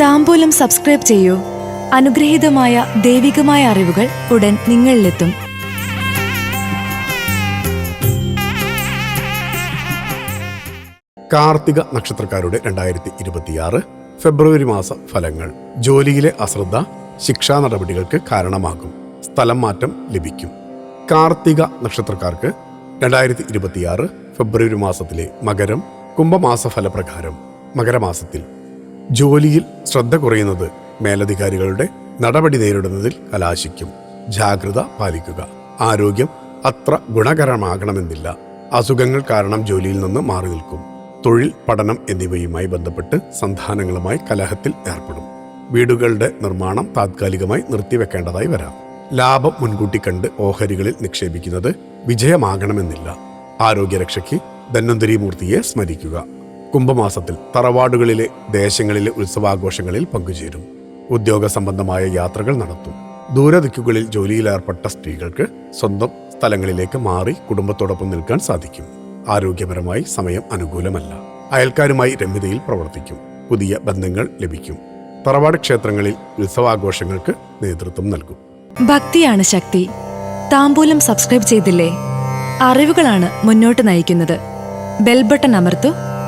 താമ്പൂലം subscribe ചെയ്യൂ. അനുഗ്രഹീതമായ ദൈവികമായ അറിവുകൾ ഉടൻ നിങ്ങളിലെത്തും. കാർത്തിക നക്ഷത്രക്കാരുടെ രണ്ടായിരത്തി ഇരുപത്തിയാറ് ഫെബ്രുവരി മാസ ഫലങ്ങൾ. ജോലിയിലെ അശ്രദ്ധ ശിക്ഷാ നടപടികൾക്ക് കാരണമാകും. സ്ഥലം മാറ്റം ലഭിക്കും. കാർത്തിക നക്ഷത്രക്കാർക്ക് രണ്ടായിരത്തി ഇരുപത്തിയാറ് ഫെബ്രുവരി മാസത്തിലെ മകരം കുംഭമാസ ഫലപ്രകാരം മകരമാസത്തിൽ ജോലിയിൽ ശ്രദ്ധ കുറയുന്നത് മേലധികാരികളുടെ നടപടി നേരിടുന്നതിൽ കലാശിക്കും. ജാഗ്രത പാലിക്കുക. ആരോഗ്യം അത്ര ഗുണകരമാകണമെന്നില്ല. അസുഖങ്ങൾ കാരണം ജോലിയിൽ നിന്ന് മാറി നിൽക്കും. തൊഴിൽ പഠനം എന്നിവയുമായി ബന്ധപ്പെട്ട് സന്താനങ്ങളുമായി കലഹത്തിൽ ഏർപ്പെടും. വീടുകളുടെ നിർമ്മാണം താത്കാലികമായി നിർത്തിവെക്കേണ്ടതായി വരാം. ലാഭം മുൻകൂട്ടി കണ്ട് ഓഹരികളിൽ നിക്ഷേപിക്കുന്നത് വിജയമാകണമെന്നില്ല. ആരോഗ്യരക്ഷയ്ക്ക് ധന്വന്തരി മൂർത്തിയെ സ്മരിക്കുക. കുംഭമാസത്തിൽ തറവാടുകളിലെ ദേശങ്ങളിലെ ഉത്സവാഘോഷങ്ങളിൽ പങ്കുചേരും. ഉദ്യോഗ സംബന്ധമായ യാത്രകൾ നടത്തും. ദൂരദിക്കുകളിൽ ജോലിയിലേർപ്പെട്ട സ്ത്രീകൾക്ക് സ്വന്തം സ്ഥലങ്ങളിലേക്ക് മാറി കുടുംബത്തോടൊപ്പം നിൽക്കാൻ സാധിക്കും. ആരോഗ്യപരമായി സമയം അനുകൂലമല്ല. അയൽക്കാരുമായി രമ്യതയിൽ പ്രവർത്തിക്കും. പുതിയ ബന്ധങ്ങൾ ലഭിക്കും. തറവാട് ക്ഷേത്രങ്ങളിൽ ഉത്സവാഘോഷങ്ങൾക്ക് നേതൃത്വം നൽകും. ഭക്തിയാണ് ശക്തി. താമ്പൂലം സബ്സ്ക്രൈബ് ചെയ്തില്ലേ? അറിവുകളാണ് മുന്നോട്ട് നയിക്കുന്നത്. ബെൽബട്ടൺ അമർത്തു.